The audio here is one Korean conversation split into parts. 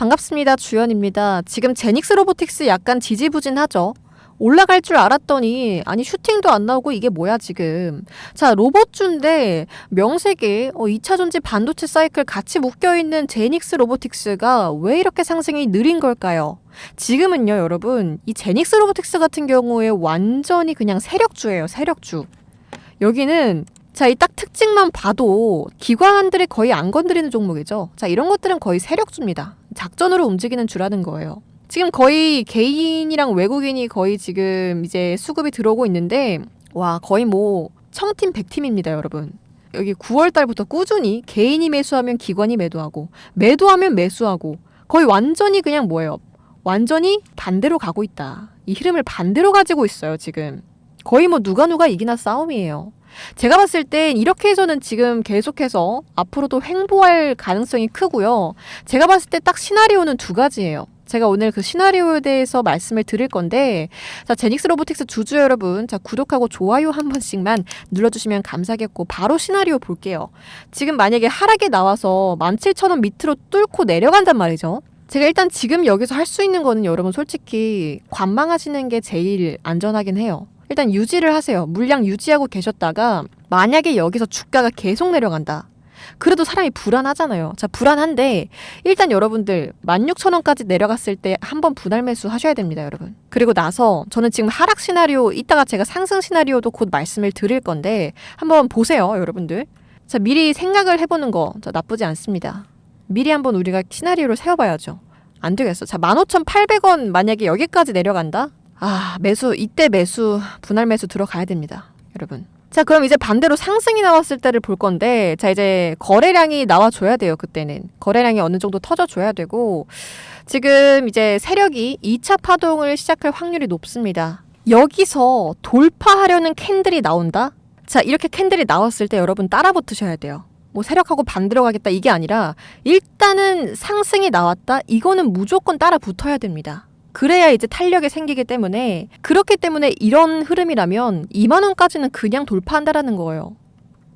반갑습니다. 주연입니다. 지금 제닉스 로보틱스 약간 지지부진하죠? 올라갈 줄 알았더니 아니 슈팅도 안 나오고 이게 뭐야 지금 자 로봇주인데 명색에 어, 2차 전지 반도체 사이클 같이 묶여있는 제닉스 로보틱스가 왜 이렇게 상승이 느린 걸까요 지금은요 여러분 이 제닉스 로보틱스 같은 경우에 완전히 그냥 세력주예요 세력주 여기는 자, 이 딱 특징만 봐도 기관들이 거의 안 건드리는 종목이죠. 자, 이런 것들은 거의 세력주입니다. 작전으로 움직이는 주라는 거예요. 지금 거의 개인이랑 외국인이 거의 지금 이제 수급이 들어오고 있는데 와, 거의 뭐 청팀 백팀입니다, 여러분. 여기 9월 달부터 꾸준히 개인이 매수하면 기관이 매도하고 매도하면 매수하고 거의 완전히 그냥 뭐예요? 완전히 반대로 가고 있다. 이 흐름을 반대로 가지고 있어요, 지금. 거의 뭐 누가 누가 이기나 싸움이에요. 제가 봤을 땐 이렇게 해서는 지금 계속해서 앞으로도 횡보할 가능성이 크고요. 제가 봤을 때 딱 시나리오는 두 가지예요. 제가 오늘 그 시나리오에 대해서 말씀을 드릴 건데, 자, 제닉스 로보틱스 주주 여러분, 자, 구독하고 좋아요 한 번씩만 눌러주시면 감사하겠고, 바로 시나리오 볼게요. 지금 만약에 하락에 나와서 17,000원 밑으로 뚫고 내려간단 말이죠. 제가 일단 지금 여기서 할 수 있는 거는 여러분 솔직히 관망하시는 게 제일 안전하긴 해요. 일단 유지를 하세요. 물량 유지하고 계셨다가 만약에 여기서 주가가 계속 내려간다. 그래도 사람이 불안하잖아요. 자, 불안한데 일단 여러분들 16,000원까지 내려갔을 때 한번 분할 매수 하셔야 됩니다, 여러분. 그리고 나서 저는 지금 하락 시나리오 이따가 제가 상승 시나리오도 곧 말씀을 드릴 건데 한번 보세요, 여러분들. 자, 미리 생각을 해 보는 거 자, 나쁘지 않습니다. 미리 한번 우리가 시나리오를 세워 봐야죠. 안 되겠어. 자, 15,800원 만약에 여기까지 내려간다? 아, 매수, 이때 매수, 분할 매수 들어가야 됩니다. 여러분. 자, 그럼 이제 반대로 상승이 나왔을 때를 볼 건데, 자, 이제 거래량이 나와줘야 돼요, 그때는. 거래량이 어느 정도 터져줘야 되고, 지금 이제 세력이 2차 파동을 시작할 확률이 높습니다. 여기서 돌파하려는 캔들이 나온다? 자, 이렇게 캔들이 나왔을 때 여러분 따라 붙으셔야 돼요. 뭐 세력하고 반대로 가겠다 이게 아니라 일단은 상승이 나왔다 이거는 무조건 따라 붙어야 됩니다. 그래야 이제 탄력이 생기기 때문에 그렇기 때문에 이런 흐름이라면 2만 원까지는 그냥 돌파한다라는 거예요.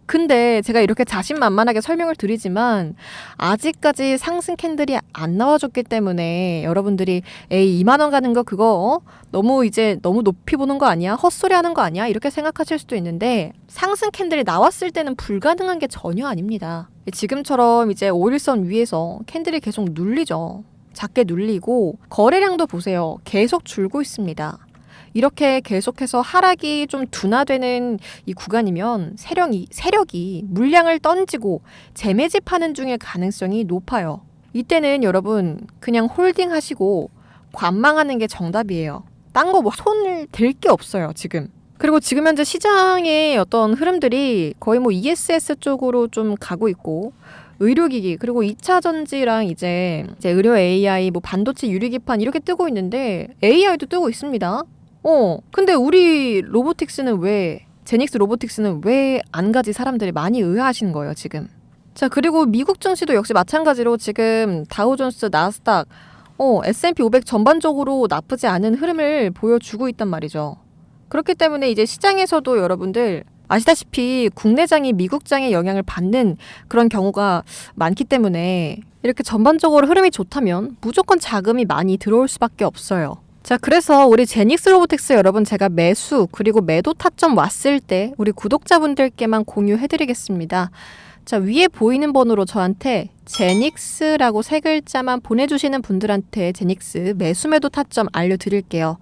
근데 제가 이렇게 자신만만하게 설명을 드리지만 아직까지 상승 캔들이 안 나와줬기 때문에 여러분들이 에이 2만 원 가는 거 그거 어? 너무 이제 너무 높이 보는 거 아니야? 헛소리 하는 거 아니야? 이렇게 생각하실 수도 있는데 상승 캔들이 나왔을 때는 불가능한 게 전혀 아닙니다. 지금처럼 이제 5일선 위에서 캔들이 계속 눌리죠. 작게 눌리고 거래량도 보세요. 계속 줄고 있습니다. 이렇게 계속해서 하락이 좀 둔화되는 이 구간이면 세력이 세력이 물량을 던지고 재매집하는 중일 가능성이 높아요. 이때는 여러분 그냥 홀딩 하시고 관망하는 게 정답이에요. 딴 거 뭐 손을 댈게 없어요, 지금. 그리고 지금 현재 시장의 어떤 흐름들이 거의 뭐 ESS 쪽으로 좀 가고 있고 의료기기 그리고 2차 전지랑 이제 이제 의료 AI 뭐 반도체 유리기판 이렇게 뜨고 있는데 AI도 뜨고 있습니다. 어 근데 우리 로보틱스는 왜 제닉스 로보틱스는 왜 안 가지 사람들이 많이 의아하시는 거예요 지금. 자 그리고 미국 증시도 역시 마찬가지로 지금 다우존스 나스닥 어 S&P 500 전반적으로 나쁘지 않은 흐름을 보여주고 있단 말이죠. 그렇기 때문에 이제 시장에서도 여러분들 아시다시피 국내장이 미국장의 영향을 받는 그런 경우가 많기 때문에 이렇게 전반적으로 흐름이 좋다면 무조건 자금이 많이 들어올 수밖에 없어요. 자, 그래서 우리 제닉스 로보틱스 여러분 제가 매수 그리고 매도 타점 왔을 때 우리 구독자분들께만 공유해드리겠습니다. 자, 위에 보이는 번호로 저한테 제닉스라고 세 글자만 보내주시는 분들한테 제닉스 매수매도 타점 알려드릴게요.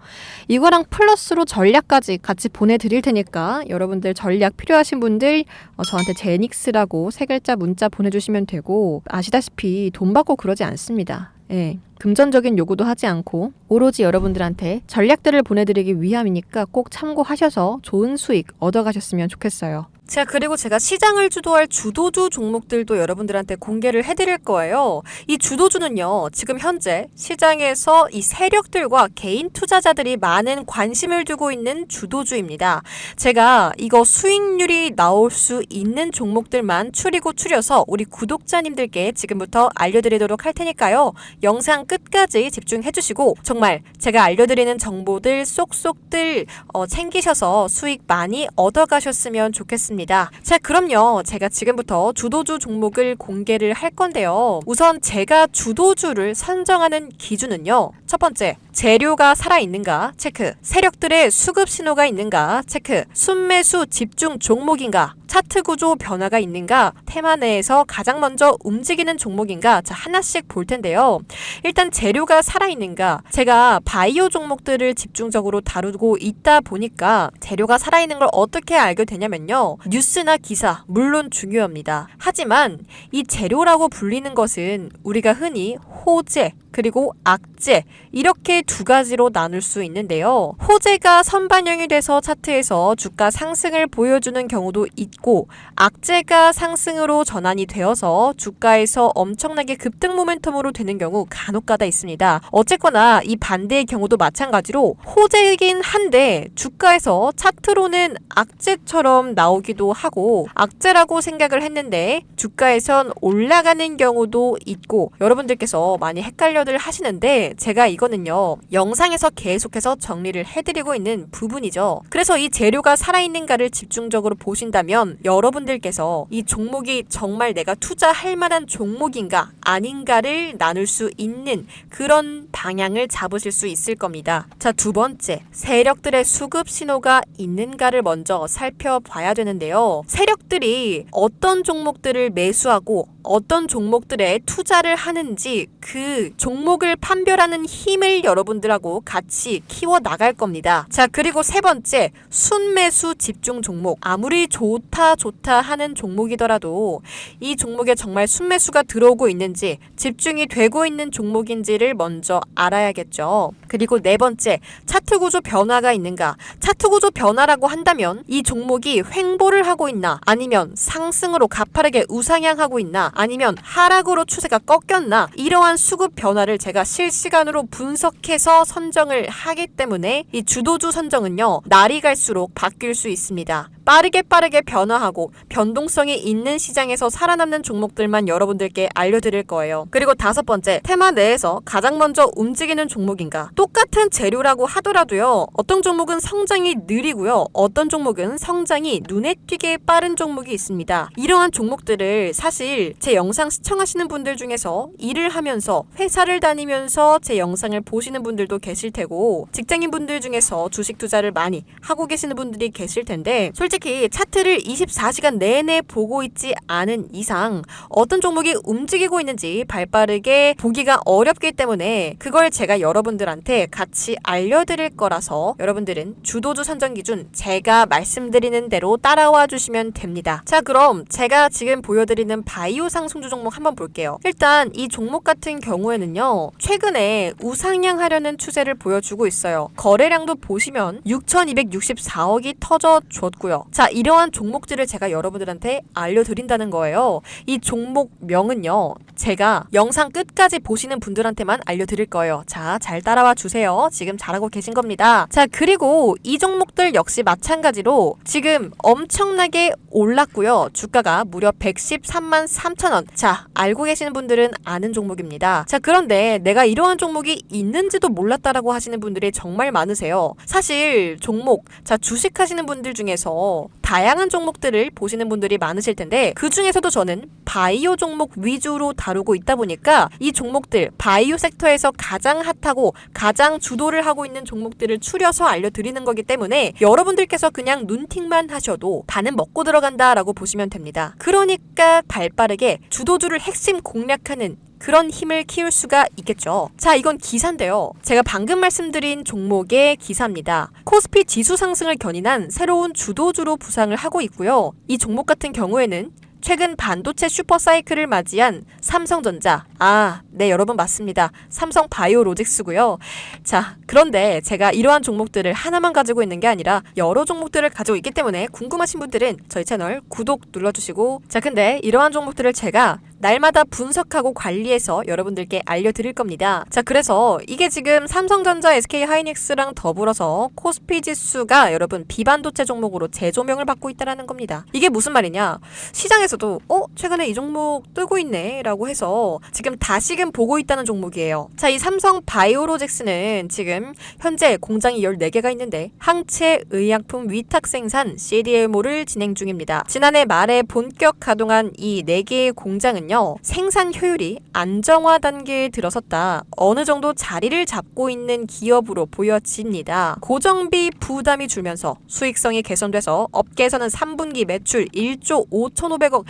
이거랑 플러스로 전략까지 같이 보내드릴 테니까 여러분들 전략 필요하신 분들 어, 저한테 제닉스라고 세 글자 문자 보내주시면 되고 아시다시피 돈 받고 그러지 않습니다. 예. 금전적인 요구도 하지 않고 오로지 여러분들한테 전략들을 보내드리기 위함이니까 꼭 참고하셔서 좋은 수익 얻어가셨으면 좋겠어요. 자, 그리고 제가 시장을 주도할 주도주 종목들도 여러분들한테 공개를 해드릴 거예요. 이 주도주는요, 지금 현재 시장에서 이 세력들과 개인 투자자들이 많은 관심을 두고 있는 주도주입니다. 제가 이거 수익률이 나올 수 있는 종목들만 추리고 추려서 우리 구독자님들께 지금부터 알려드리도록 할 테니까요. 영상 끝까지 집중해 주시고 정말 제가 알려드리는 정보들 쏙쏙들 어, 챙기셔서 수익 많이 얻어가셨으면 좋겠습니다. 자, 그럼요. 제가 지금부터 주도주 종목을 공개를 할 건데요. 우선 제가 주도주를 선정하는 기준은요. 첫 번째, 재료가 살아있는가 체크. 세력들의 수급 신호가 있는가 체크. 순매수 집중 종목인가 차트 구조 변화가 있는가 테마 내에서 가장 먼저 움직이는 종목인가 자 하나씩 볼 텐데요. 일단 재료가 살아있는가 제가 바이오 종목들을 집중적으로 다루고 있다 보니까 재료가 살아있는 걸 어떻게 알게 되냐면요. 뉴스나 기사 물론 중요합니다. 하지만 이 재료라고 불리는 것은 우리가 흔히 호재 그리고 악재 이렇게 두 가지로 나눌 수 있는데요. 호재가 선반영이 돼서 차트에서 주가 상승을 보여주는 경우도 있고 악재가 상승으로 전환이 되어서 주가에서 엄청나게 급등 모멘텀으로 되는 경우 간혹가다 있습니다. 어쨌거나 이 반대의 경우도 마찬가지로 호재이긴 한데 주가에서 차트로는 악재처럼 나오기도 하고 악재라고 생각을 했는데 주가에선 올라가는 경우도 있고 여러분들께서 많이 헷갈려 들 하시는데 제가 이거는요 영상에서 계속해서 정리를 해드리고 있는 부분이죠. 그래서 이 재료가 살아있는가를 집중적으로 보신다면 여러분들께서 이 종목이 정말 내가 투자할 만한 종목인가 아닌가를 나눌 수 있는 그런 방향을 잡으실 수 있을 겁니다. 자, 두 번째. 세력들의 수급 신호가 있는가를 먼저 살펴봐야 되는데요. 세력들이 어떤 종목들을 매수하고 어떤 종목들에 투자를 하는지 그 종목을 판별하는 힘을 여러분들하고 같이 키워 나갈 겁니다. 자, 그리고 세 번째, 순매수 집중 종목. 아무리 좋다 좋다 하는 종목이더라도 이 종목에 정말 순매수가 들어오고 있는지 집중이 되고 있는 종목인지를 먼저 알아야겠죠. 그리고 네 번째, 차트 구조 변화가 있는가? 차트 구조 변화라고 한다면 이 종목이 횡보를 하고 있나? 아니면 상승으로 가파르게 우상향하고 있나? 아니면 하락으로 추세가 꺾였나? 이러한 수급 변화 를 제가 실시간으로 분석해서 선정을 하기 때문에 이 주도주 선정은요, 날이 갈수록 바뀔 수 있습니다. 빠르게 빠르게 변화하고 변동성이 있는 시장에서 살아남는 종목들만 여러분들께 알려드릴 거예요. 그리고 다섯 번째, 테마 내에서 가장 먼저 움직이는 종목인가? 똑같은 재료라고 하더라도요, 어떤 종목은 성장이 느리고요, 어떤 종목은 성장이 눈에 띄게 빠른 종목이 있습니다. 이러한 종목들을 사실 제 영상 시청하시는 분들 중에서 일을 하면서 회사를 다니면서 제 영상을 보시는 분들도 계실 테고, 직장인 분들 중에서 주식 투자를 많이 하고 계시는 분들이 계실 텐데, 솔직히 차트를 24시간 내내 보고 있지 않은 이상 어떤 종목이 움직이고 있는지 발 빠르게 보기가 어렵기 때문에 그걸 제가 여러분들한테 같이 알려드릴 거라서 여러분들은 주도주 선정 기준 제가 말씀드리는 대로 따라와 주시면 됩니다. 자, 그럼 제가 지금 보여드리는 바이오 상승주 종목 한번 볼게요. 일단 이 종목 같은 경우에는요, 최근에 우상향하려는 추세를 보여주고 있어요. 거래량도 보시면 6,264억이 터져 줬고요. 자, 이러한 종목들을 제가 여러분들한테 알려드린다는 거예요. 이 종목명은요, 제가 영상 끝까지 보시는 분들한테만 알려드릴 거예요. 자, 잘 따라와 주세요. 지금 잘하고 계신 겁니다. 자, 그리고 이 종목들 역시 마찬가지로 지금 엄청나게 올랐고요. 주가가 무려 113만 3천 원. 자, 알고 계시는 분들은 아는 종목입니다. 자, 그런데 내가 이러한 종목이 있는지도 몰랐다라고 하시는 분들이 정말 많으세요. 사실 종목, 자, 주식 하시는 분들 중에서 다양한 종목들을 보시는 분들이 많으실 텐데 그 중에서도 저는 바이오 종목 위주로 다루고 있다 보니까 이 종목들 바이오 섹터에서 가장 핫하고 가장 주도를 하고 있는 종목들을 추려서 알려드리는 거기 때문에 여러분들께서 그냥 눈팅만 하셔도 반은 먹고 들어간다라고 보시면 됩니다. 그러니까 발빠르게 주도주를 핵심 공략하는 그런 힘을 키울 수가 있겠죠. 자, 이건 기사인데요. 제가 방금 말씀드린 종목의 기사입니다. 코스피 지수 상승을 견인한 새로운 주도주로 부상을 하고 있고요. 이 종목 같은 경우에는 최근 반도체 슈퍼 사이클을 맞이한 삼성전자. 아, 네, 여러분 맞습니다. 삼성 바이오로직스고요. 자, 그런데 제가 이러한 종목들을 하나만 가지고 있는 게 아니라 여러 종목들을 가지고 있기 때문에 궁금하신 분들은 저희 채널 구독 눌러주시고 자, 근데 이러한 종목들을 제가 날마다 분석하고 관리해서 여러분들께 알려드릴 겁니다. 자, 그래서 이게 지금 삼성전자, SK 하이닉스랑 더불어서 코스피 지수가 여러분 비반도체 종목으로 재조명을 받고 있다라는 겁니다. 이게 무슨 말이냐? 시장에서도 어 최근에 이 종목 뜨고 있네라고 해서 지금 다시금 보고 있다는 종목이에요. 자, 이 삼성 바이오로직스는 지금 현재 공장이 14개가 있는데 항체 의약품 위탁 생산 CDMO를 진행 중입니다. 지난해 말에 본격 가동한 이 4개의 공장은요. 생산 효율이 안정화 단계에 들어섰다. 어느 정도 자리를 잡고 있는 기업으로 보여집니다. 고정비 부담이 줄면서 수익성이 개선돼서 업계에서는 3분기 매출 1조 5,500억,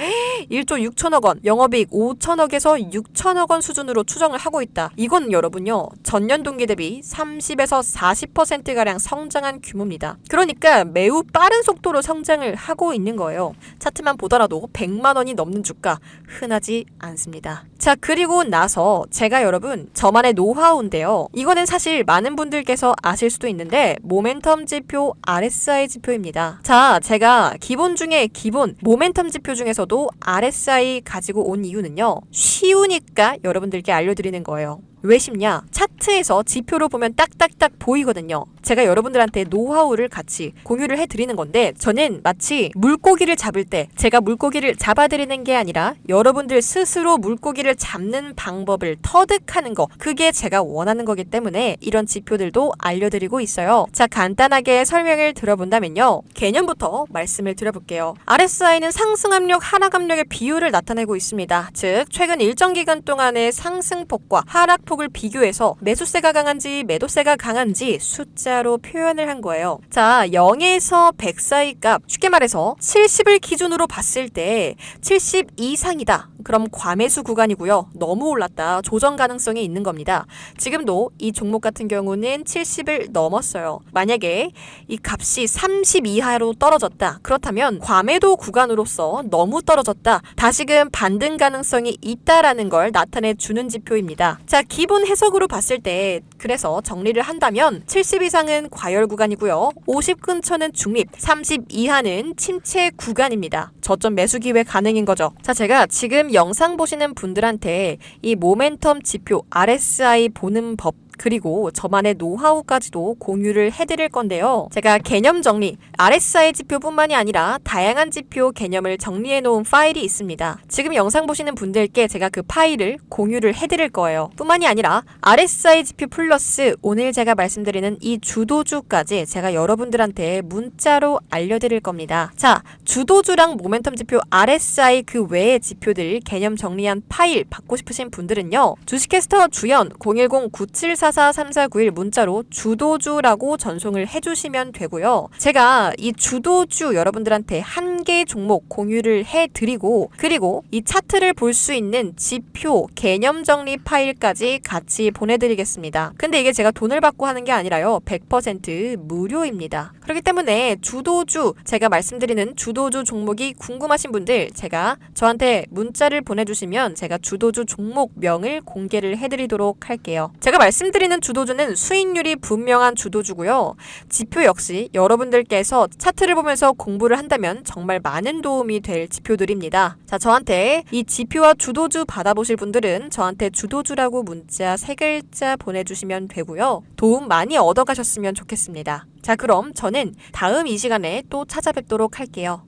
1조 6천억 원, 영업이익 5천억에서 6천억 원 수준으로 추정을 하고 있다. 이건 여러분요. 전년 동기 대비 30에서 40%가량 성장한 규모입니다. 그러니까 매우 빠른 속도로 성장을 하고 있는 거예요. 차트만 보더라도 100만 원이 넘는 주가 흔하지 않습니다. 자, 그리고 나서 제가 여러분 저만의 노하우인데요. 이거는 사실 많은 분들께서 아실 수도 있는데 모멘텀 지표 RSI 지표입니다. 자, 제가 기본 중에 기본 모멘텀 지표 중에서도 RSI 가지고 온 이유는요. 쉬우니까 여러분들께 알려드리는 거예요. 왜 쉽냐? 차트에서 지표로 보면 딱딱딱 보이거든요. 제가 여러분들한테 노하우를 같이 공유를 해드리는 건데, 저는 마치 물고기를 잡을 때 제가 물고기를 잡아드리는 게 아니라 여러분들 스스로 물고기를 잡는 방법을 터득하는 거, 그게 제가 원하는 거기 때문에 이런 지표들도 알려드리고 있어요. 자, 간단하게 설명을 들어본다면요. 개념부터 말씀을 드려볼게요. RSI는 상승 압력, 하락 압력의 비율을 나타내고 있습니다. 즉, 최근 일정 기간 동안의 상승폭과 하락폭 폭을 비교해서 매수세가 강한지 매도세가 강한지 숫자로 표현을 한 거예요. 자, 0에서 100 사이 값, 쉽게 말해서 70을 기준으로 봤을 때 70 이상이다. 그럼 과매수 구간이고요. 너무 올랐다. 조정 가능성이 있는 겁니다. 지금도 이 종목 같은 경우는 70을 넘었어요. 만약에 이 값이 30 이하로 떨어졌다. 그렇다면 과매도 구간으로서 너무 떨어졌다. 다시금 반등 가능성이 있다라는 걸 나타내 주는 지표입니다. 자, 기본 해석으로 봤을 때 그래서 정리를 한다면 70 이상은 과열 구간이고요. 50 근처는 중립, 30 이하는 침체 구간입니다. 저점 매수 기회 가능인 거죠. 자, 제가 지금 영상 보시는 분들한테 이 모멘텀 지표 RSI 보는 법 그리고 저만의 노하우까지도 공유를 해드릴 건데요. 제가 개념 정리, RSI 지표뿐만이 아니라 다양한 지표 개념을 정리해 놓은 파일이 있습니다. 지금 영상 보시는 분들께 제가 그 파일을 공유를 해드릴 거예요. 뿐만이 아니라 RSI 지표 플러스 오늘 제가 말씀드리는 이 주도주까지 제가 여러분들한테 문자로 알려드릴 겁니다. 자, 주도주랑 모멘텀 지표 RSI 그 외의 지표들 개념 정리한 파일 받고 싶으신 분들은요. 주식캐스터 주연 010-9744 3491 문자로 주도주라고 전송을 해주시면 되고요. 제가 이 주도주 여러분들한테 한 개 종목 공유를 해드리고 그리고 이 차트를 볼 수 있는 지표 개념 정리 파일까지 같이 보내드리겠습니다. 근데 이게 제가 돈을 받고 하는 게 아니라요. 100% 무료입니다. 그렇기 때문에 주도주 제가 말씀드리는 주도주 종목이 궁금하신 분들 제가 저한테 문자를 보내주시면 제가 주도주 종목명을 공개를 해드리도록 할게요. 제가 말씀드리는 주도주는 수익률이 분명한 주도주고요. 지표 역시 여러분들께서 차트를 보면서 공부를 한다면 정말 많은 도움이 될 지표들입니다. 자, 저한테 이 지표와 주도주 받아보실 분들은 저한테 주도주라고 문자 세 글자 보내주시면 되고요. 도움 많이 얻어가셨으면 좋겠습니다. 자, 그럼 저는 다음 이 시간에 또 찾아뵙도록 할게요.